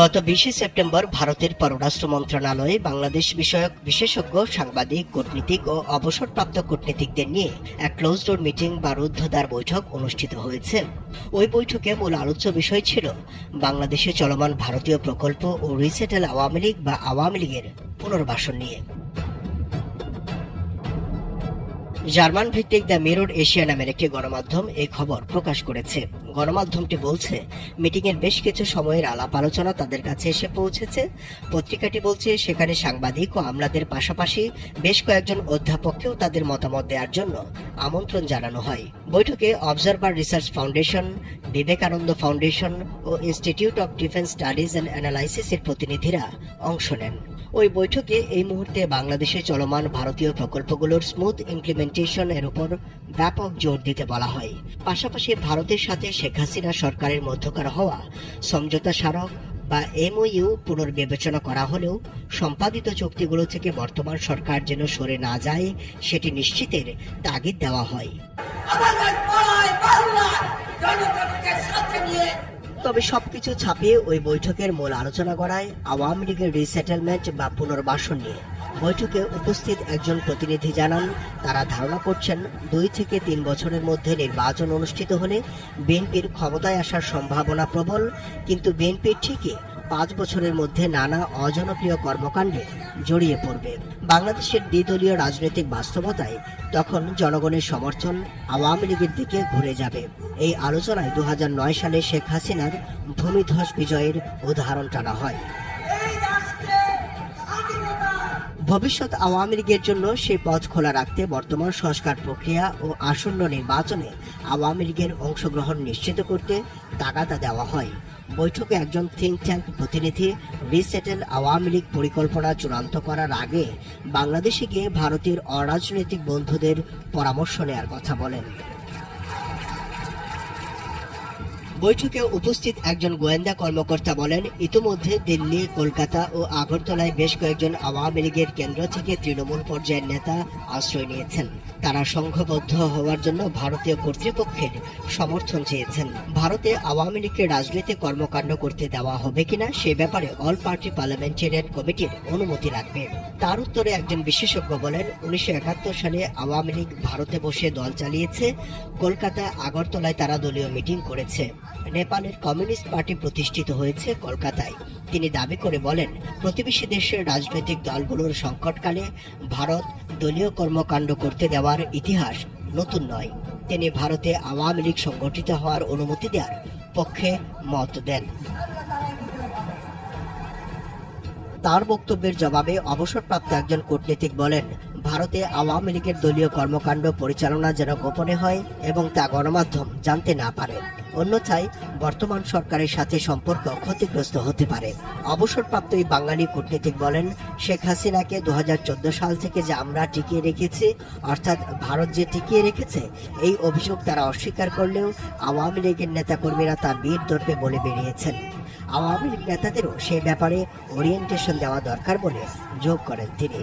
গত বিশে সেপ্টেম্বর ভারতের পররাষ্ট্র মন্ত্রণালয়ে বাংলাদেশ বিষয়ক বিশেষজ্ঞ, সাংবাদিক, কূটনীতিক ও অবসরপ্রাপ্ত কূটনীতিকদের নিয়ে এক ক্লোজ ডোর মিটিং বা রুদ্ধদ্বার বৈঠক অনুষ্ঠিত হয়েছে। ওই বৈঠকে মূল আলোচ্য বিষয় ছিল বাংলাদেশে চলমান ভারতীয় প্রকল্প ও রিসেটেল আওয়ামী লীগ বা আওয়ামী লীগের পুনর্বাসন নিয়ে। জার্মান ভিত্তিক দ্য মিরর এশিয়া নামের একটি গণমাধ্যম এই খবর প্রকাশ করেছে। গণমাধ্যমটি বলছে, মিটিংয়ের বেশ কিছু সময়ের আলাপ আলোচনা তাদের কাছে এসে পৌঁছেছে। পত্রিকাটি বলছে, সেখানে সাংবাদিক ও আমলাদের পাশাপাশি বেশ কয়েকজন অধ্যাপককেও তাদের মতামত দেওয়ার জন্য আমন্ত্রণ জানানো হয়। বৈঠকে Observer Research Foundation, Vivekananda Foundation O Institute of Defence Studies and অ্যানালাইসিসের প্রতিনিধিরা অংশ নেন। ওই বৈঠকে এই মুহূর্তে বাংলাদেশে চলমান ভারতীয় প্রকল্পগুলোর স্মুথ ইমপ্লিমেন্টেশন এর উপর ব্যাপক জোর দিতে বলা হয়। পাশাপাশি ভারতের সাথে শেখ হাসিনা সরকারের মধ্যকার হওয়া সমঝোতা স্মারক বা এমওইউ পুনর্বিবেচনা করা হলেও সম্পাদিত চুক্তিগুলো থেকে বর্তমান সরকার যেন সরে না যায়, সেটি নিশ্চিতের তাগিদ দেওয়া হয়। তবে সবকিছু ছাপিয়ে ওই বৈঠকের মূল আলোচনা করায় আওয়ামী লীগের রিসেটেলমেন্ট বা পুনর্বাসন নিয়ে। বৈঠকে উপস্থিত একজন প্রতিনিধি জানান, তারা ধারণা করছেন দুই থেকে তিন বছরের মধ্যে নির্বাচন অনুষ্ঠিত হলে বিএনপির ক্ষমতায় আসার সম্ভাবনা প্রবল, কিন্তু বিএনপি ঠিকই পাঁচ বছরের মধ্যে নানা অজনপ্রিয় কর্মকাণ্ডে জড়িয়ে পড়বে। বাংলাদেশের দ্বিদলীয় রাজনৈতিক বাস্তবতায় তখন জনগণের সমর্থন আওয়ামী লীগের দিকে ঘুরে যাবে। এই আলোচনায় দু হাজার নয় সালে শেখ হাসিনার ভূমিধ্বস বিজয়ের উদাহরণ টানা হয়। ভবিষ্যৎ আওয়ামী লীগের জন্য সেই পথ খোলা রাখতে বর্তমান সংস্কার প্রক্রিয়া ও আসন্ন নির্বাচনে আওয়ামী লীগের অংশগ্রহণ নিশ্চিত করতে তাগাদা দেওয়া হয়। বৈঠকে একজন থিঙ্ক ট্যাঙ্ক প্রতিনিধি রিসেটেল আওয়ামী লীগ পরিকল্পনা চূড়ান্ত করার আগে বাংলাদেশে গিয়ে ভারতের অরাজনৈতিক বন্ধুদের পরামর্শ নেওয়ার কথা বলেন। বৈঠকে উপস্থিত একজন গোয়েন্দা কর্মকর্তা বলেন, ইতিমধ্যে দিল্লি, কলকাতা ও আগরতলায় বেশ কয়েকজন আওয়ামী লীগের কেন্দ্র থেকে তৃণমূল পর্যায়ের নেতা আশ্রয় নিয়েছেন। তারা সংঘবদ্ধ হওয়ার জন্য ভারতীয় কর্তৃপক্ষের সমর্থন চেয়েছেন। ভারতে আওয়ামী লীগকে রাজনৈতিক কর্মকাণ্ড করতে দেওয়া হবে কিনা সে ব্যাপারে অল পার্টি পার্লামেন্টারিয়ান কমিটির অনুমতি লাগবে। তার উত্তরে একজন বিশেষজ্ঞ বলেন, উনিশশো একাত্তর সালে আওয়ামী লীগ ভারতে বসে দল চালিয়েছে, কলকাতা, আগরতলায় তারা দলীয় মিটিং করেছে। নেপালের কমিউনিস্ট পার্টি প্রতিষ্ঠিত হয়েছে কলকাতায়। তিনি দাবি করে বলেন, প্রতিবেশী দেশের রাজনৈতিক দলগুলোর সংকটকালে ভারত দলীয় কর্মকাণ্ড করতে দেওয়ার ইতিহাস নতুন নয়। তিনি ভারতে আওয়ামী লীগ সংগঠিত হওয়ার অনুমতি দেওয়ার পক্ষে মত দেন। তার বক্তব্যের জবাবে অবসরপ্রাপ্ত একজন কূটনীতিক বলেন, ভারতে আওয়ামী লীগের দলীয় কর্মকাণ্ড পরিচালনা যেন গোপনে হয় এবং তা গণমাধ্যম জানতে না পারে। অন্যথায় বর্তমান সরকারের সাথে সম্পর্ক ক্ষতিগ্রস্ত হতে পারে। অবসরপ্রাপ্ত এই বাঙালি কূটনীতিক বলেন, শেখ হাসিনাকে দু হাজার চোদ্দ সাল থেকে যে আমরা টিকিয়ে রেখেছি, অর্থাৎ ভারত যে টিকিয়ে রেখেছে, এই অভিযোগ তারা অস্বীকার করলেও আওয়ামী লীগের নেতাকর্মীরা তা বীর দর্পে বলে বেরিয়েছেন। আওয়ামী লীগ নেতাদেরও সেই ব্যাপারে ওরিয়েন্টেশন দেওয়া দরকার বলে যোগ করেন তিনি।